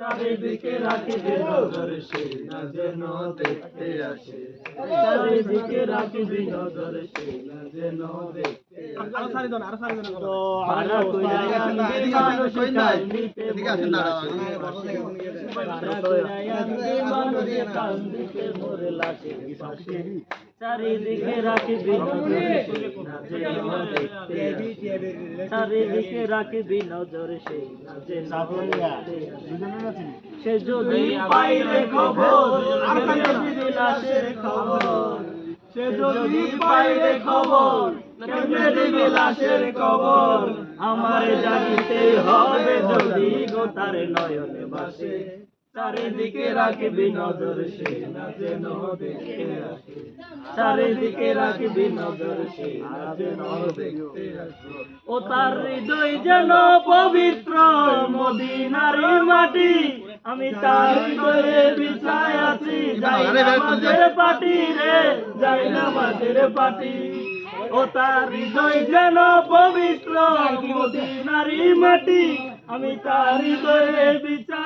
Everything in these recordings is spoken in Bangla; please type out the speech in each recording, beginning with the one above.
চারিদিকে রাখিবে নজর সে না যেন দেখতে আসে। চারিদিকে রাখিবি নজর সে না যেন দেখতে আরও সারি দেন চারিদিকে রাখিবি নজর সে না যেন দেখতে আসে চারিদিকে রাখিবি নজর সে না যেন দেখতে আসে সে যদি পাইলে খবর সে যদি পাইলে খবর খবর আমারে জানিতে হবে যদি গো তার নয়নে বাসে চারিদিকে রাখবি নজর সে না যেন দেখতে আসে। চারিদিকে রাখবি নজর সে না যেন দেখতে আসে। ও তার হৃদয় যেন পবিত্র মদিনার মাটি। আমি তার হৃদয়ে বিছায় আছি যাই না মাঝের পাটি রে যাই পাটি। ও তার হৃদয় যেন পবিত্র মদিনার মাটি। আমি তার হৃদয়ে বিছায়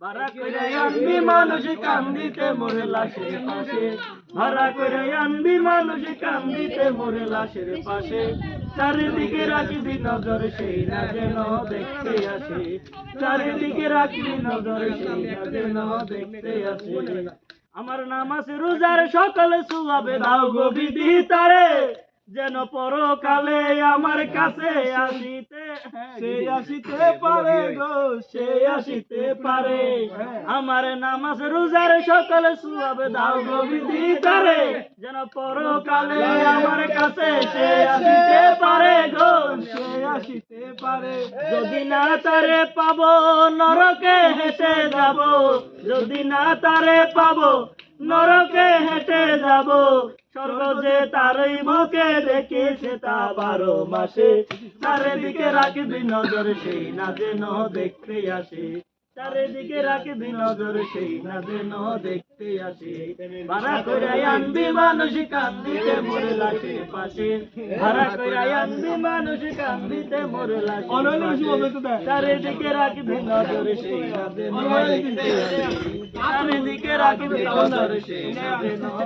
ভাড়া করে আনবি মানুষ কান্দিতে মরে লাশের পাশে। ভাড়া করে আনবি মানুষ কান্দিতে মরে লাশের পাশে। চারিদিকে রাখবি নজর সেই না যেন দেখতে আসে। চারিদিকে রাখবি নজর সেই না যেন দেখতে আসে। আমার নাম আছে রোজার সকালে সুয়াবে দাও গো বিধি তারে। যেন পরকালে আমার কাছে আসিতে সে আসিতে পারে গো সে আসিতে পারে। আমার নাম আছে রোজার সকালে সুয়াবে দাও গো বিধি তারে যেন পরকালে আমার কাছে সে আসিতে পারে গো। সে আসিতে পারে। যদি না তারে পাবো নরকে হেঁটে যাব। যদি না তারে পাবো নরকে হেঁটে যাব স্বর্গ যে তারই মুখে দেখেছে তা বারো মাসে। চারিদিকে রাখবি নজর সেই না যেন দেখতে আসে। চারিদিকে রাখবি নজর সেই না যেন দেখতে আসে। ভাড়া করে আনবি মানুষ কান্দিতে মরে লাশে পাশে। ভাড়া করে আনবি মানুষ কান্দিতে মরে লাশে দেখ। চারিদিকে রাখবি নজর সেই না যেন দেখতে আসে। চারিদিকে